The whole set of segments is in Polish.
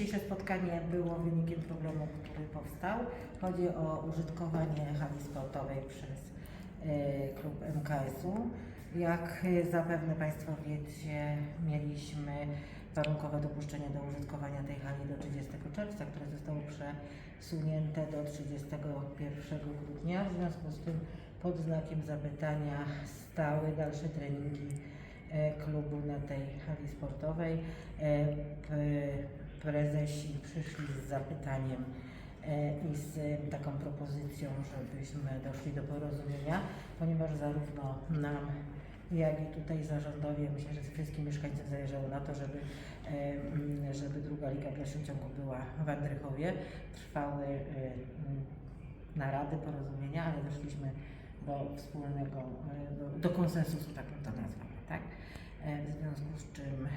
Dzisiejsze spotkanie było wynikiem problemu, który powstał. Chodzi o użytkowanie hali sportowej przez e, klub MKS-u. Jak e, zapewne Państwo wiecie, mieliśmy warunkowe dopuszczenie do użytkowania tej hali do 30 czerwca, które zostało przesunięte do 31 grudnia. W związku z tym pod znakiem zapytania stały dalsze treningi e, klubu na tej hali sportowej. Prezesi przyszli z zapytaniem e, i z taką propozycją, żebyśmy doszli do porozumienia, ponieważ zarówno nam, jak i tutaj zarządowi, myślę, że wszystkim mieszkańcom zależało na to, żeby, e, mm, żeby druga liga w dalszym ciągu była w Andrychowie. Trwały e, mm, narady, porozumienia, ale doszliśmy do wspólnego, do, konsensusu, tak to nazwała, tak? W związku z czym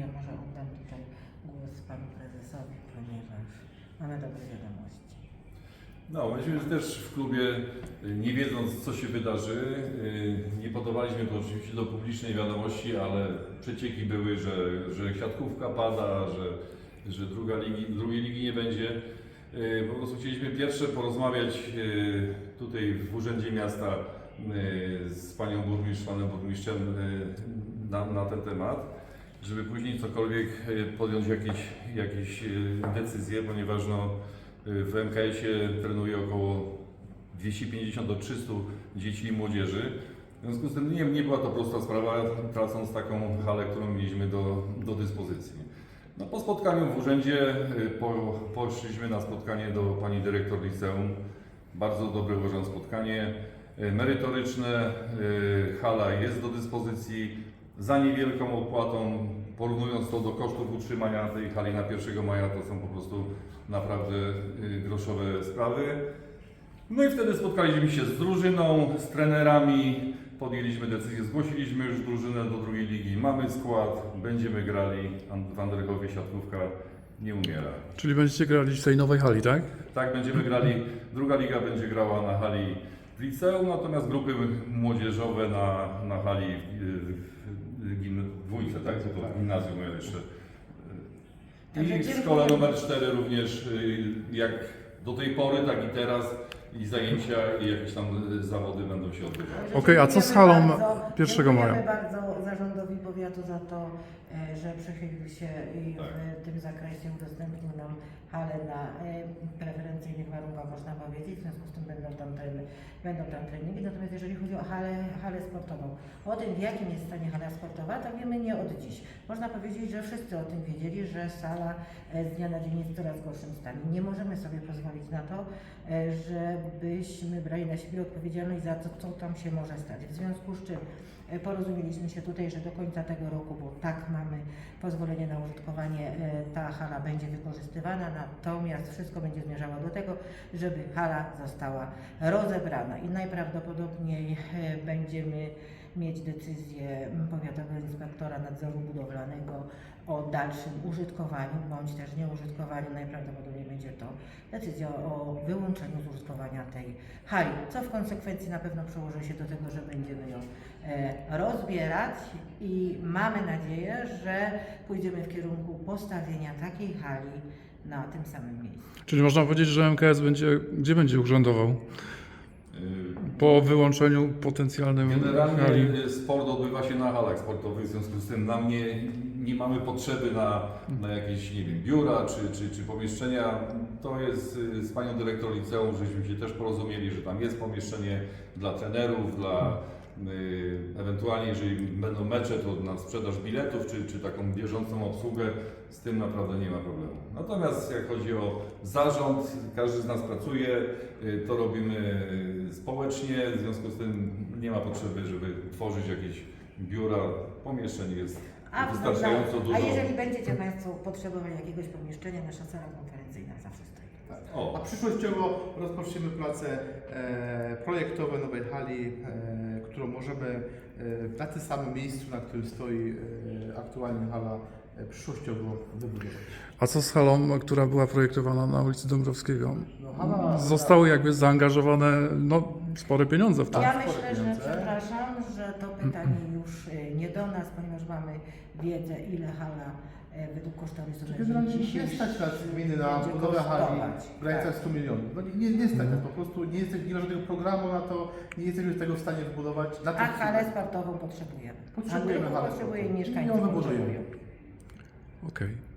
ja może oddam tutaj głos panu prezesowi, ponieważ mamy dobre wiadomości. No, myśmy też w klubie, nie wiedząc co się wydarzy, y, nie podawaliśmy to oczywiście do publicznej wiadomości, ale przecieki były, że, że siatkówka pada, że, że druga ligi, drugiej ligi nie będzie. Y, Po prostu chcieliśmy pierwsze porozmawiać y, tutaj w Urzędzie Miasta z panią burmistrz, panem burmistrzem na, na ten temat, żeby później cokolwiek y, podjąć jakieś, jakieś y, decyzje, ponieważ no, y, w MKS-ie trenuje około 250 do 300 dzieci i młodzieży. W związku z tym nie, nie była to prosta sprawa, tracąc taką halę, którą mieliśmy do, do dyspozycji. No, po spotkaniu w urzędzie po, poszliśmy na spotkanie do pani dyrektor liceum. Bardzo dobre uważam spotkanie, merytoryczne. Hala jest do dyspozycji za niewielką opłatą. Porównując to do kosztów utrzymania tej hali na 1 maja, to są po prostu naprawdę y, groszowe sprawy. No i wtedy spotkaliśmy się z drużyną, z trenerami, podjęliśmy decyzję, zgłosiliśmy już drużynę do drugiej ligi, mamy skład, będziemy grali, w Andrychowie siatkówka nie umiera. Czyli będziecie grali w tej nowej hali, tak? Tak, będziemy grali, druga liga będzie grała na hali w liceum, natomiast grupy młodzieżowe na, na hali w, w, tak? To gimnazjum jeszcze. Także I szkole numer 4 również, y, jak do tej pory, tak i teraz, i zajęcia, i jakieś tam y, zawody będą się odbywać. Okej, a co z halą bardzo- 1 maja? Dziękujemy bardzo zarządowi powiatu za to, e, że przychylił się i Tak. w tym zakresie udostępnił nam halę na e, preferencyjnych warunkach, można powiedzieć. W związku z tym będą tam, ten, będą tam treningi. Natomiast jeżeli chodzi o halę, halę sportową, o tym w jakim jest stanie hala sportowa, to wiemy nie od dziś. Można powiedzieć, że wszyscy o tym wiedzieli, że sala e, z dnia na dzień jest w coraz gorszym stanie. Nie możemy sobie pozwolić na to, e, żebyśmy brali na siebie odpowiedzialność za to, co tam się może stać. W związku z czym e, porozumieliśmy się tutaj, że do końca tego roku, bo tak mamy pozwolenie na użytkowanie, e, ta hala będzie wykorzystywana, natomiast wszystko będzie zmierzało do tego, żeby hala została rozebrana i najprawdopodobniej e, będziemy mieć decyzję powiatowego inspektora nadzoru budowlanego o dalszym użytkowaniu bądź też nieużytkowaniu. Najprawdopodobniej będzie to decyzja o wyłączeniu z użytkowania tej hali, co w konsekwencji na pewno przełoży się do tego, że będziemy ją e, rozbierać i mamy nadzieję, że pójdziemy w kierunku postawienia takiej hali na tym samym miejscu. Czyli można powiedzieć, że MKS będzie, gdzie będzie urzędował? Po wyłączeniu potencjalnym hali. Generalnie sport odbywa się na halach sportowych, w związku z tym nam nie, nie mamy potrzeby na, na jakieś, nie wiem, biura czy, czy, czy pomieszczenia. To jest z panią dyrektor liceum, żeśmy się też porozumieli, że tam jest pomieszczenie dla trenerów, dla y, ewentualnie jeżeli będą mecze, to na sprzedaż biletów, czy, czy taką bieżącą obsługę, z tym naprawdę nie ma problemu. Natomiast jak chodzi o zarząd, każdy z nas pracuje, y, to robimy y, społecznie, w związku z tym nie ma potrzeby, żeby tworzyć jakieś biura, pomieszczeń jest wystarczająco A dużo. jeżeli będziecie Państwo potrzebowali jakiegoś pomieszczenia, nasza sala konferencyjna zawsze stoi. Tak. O. A przyszłościowo rozpoczniemy prace e, projektowe nowej hali, e, którą możemy e, na tym samym miejscu, na którym stoi e, aktualnie hala, e, przyszłościowo wybudować. A co z halą, która była projektowana na ulicy Dąbrowskiego? No, hala, Zostały jakby zaangażowane no, spore pieniądze w to. Ja spore myślę, że pieniądze. przepraszam, że to pytanie nie do nas, ponieważ mamy wiedzę, ile hala e, według kosztorysu będzie generalnie nie stać nas gminy na będzie budowę hali kosztować. w granicach Tak. 100 milionów. No nie, nie, nie stać nas, po prostu nie, jesteś, nie ma żadnego programu na to, nie jesteśmy tego w stanie wybudować. Na A tym halę sportową potrzebujemy. Potrzebujemy Andrychów halę potrzebuje i sportową. I ją mieszkańcy wybudujemy. potrzebują. Okej.